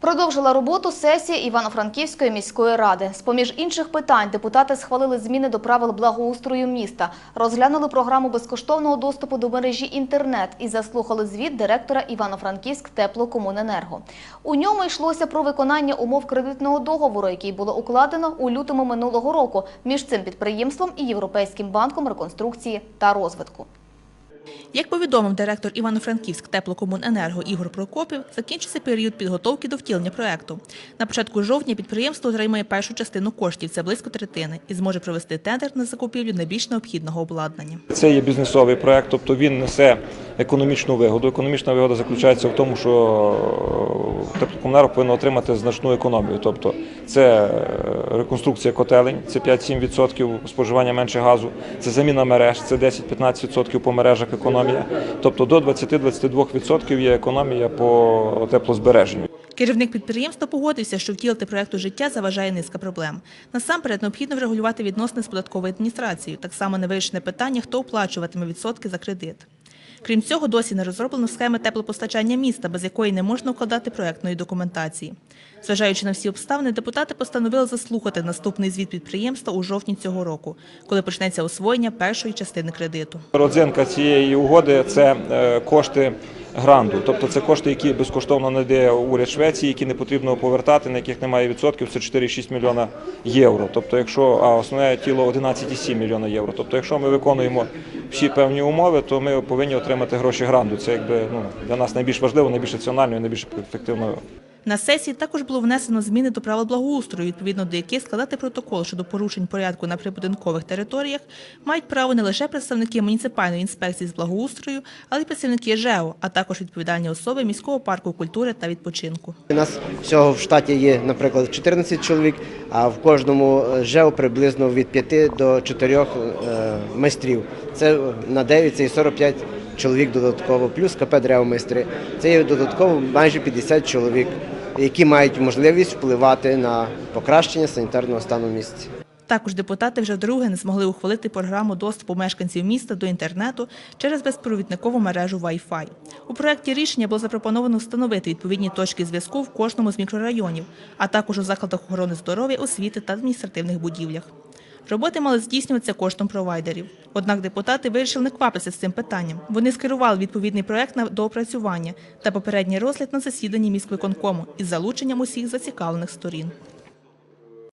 Продовжила роботу сесія Івано-Франківської міської ради. З-поміж інших питань депутати схвалили зміни до правил благоустрою міста, розглянули програму безкоштовного доступу до мережі інтернет і заслухали звіт директора Івано-Франківськ теплокомуненерго. У ньому йшлося про виконання умов кредитного договору, який було укладено у лютому минулого року між цим підприємством і Європейським банком реконструкції та розвитку. Як повідомив директор Івано-Франківськ теплокомуненерго Ігор Прокопів, закінчиться період підготовки до втілення проекту. На початку жовтня підприємство отримає першу частину коштів, це близько третини, і зможе провести тендер на закупівлю найбільш необхідного обладнання. Це є бізнесовий проект, тобто він несе економічну вигоду. Економічна вигода заключається в тому, що е, теплокомуненерго повинно отримати значну економію. Тобто це е, реконструкція котелень, це 5-7% споживання менше газу, це заміна мереж, це 10-15% по мережах економія. Тобто до 20-22% є економія по теплозбереженню. Керівник підприємства погодився, що втілити проект у життя заважає низка проблем. Насамперед необхідно врегулювати відносини з податковою адміністрацією. Так само не вирішене питання, хто оплачуватиме відсотки за кредит. Крім цього, досі не розроблено схеми теплопостачання міста, без якої не можна укладати проектної документації. Зважаючи на всі обставини, депутати постановили заслухати наступний звіт підприємства у жовтні цього року, коли почнеться освоєння першої частини кредиту. Родзинка цієї угоди це е, кошти гранту, тобто це кошти, які безкоштовно надає уряд Швеції, які не потрібно повертати, на яких немає відсотків. Це 4,6 мільйона євро. Тобто, якщо а основне тіло 11,7 мільйона євро. Тобто, якщо ми виконуємо всі певні умови, то ми повинні отримати гроші гранту. Це якби ну для нас найбільш важливо, найбільш раціонально і найбільш ефективно На сесії також було внесено зміни до правил благоустрою, відповідно до яких складати протокол щодо порушень порядку на прибудинкових територіях мають право не лише представники муніципальної інспекції з благоустрою, але й працівники ЖЕО, а також відповідальні особи міського парку культури та відпочинку. У нас всього в штаті є, наприклад, 14 чоловік, а в кожному е, ЖЕО приблизно від 5 до 4 е, майстрів. Це на 9 це і 45 чоловік додатково, плюс КП «Деревомайстри». Це є додатково майже 50 чоловік, які мають можливість впливати на покращення санітарного стану місця. Також депутати вже вдруге не змогли ухвалити програму доступу мешканців міста до інтернету через безпровідникову мережу Wi-Fi. У проєкті рішення було запропоновано встановити відповідні точки зв'язку в кожному з мікрорайонів, а також у закладах охорони здоров'я, освіти та адміністративних будівлях. Роботи мали здійснюватися коштом провайдерів. Однак депутати вирішили не квапитися з цим питанням. Вони скерували відповідний проект на доопрацювання та попередній розгляд на засіданні міськвиконкому із залученням усіх зацікавлених сторін.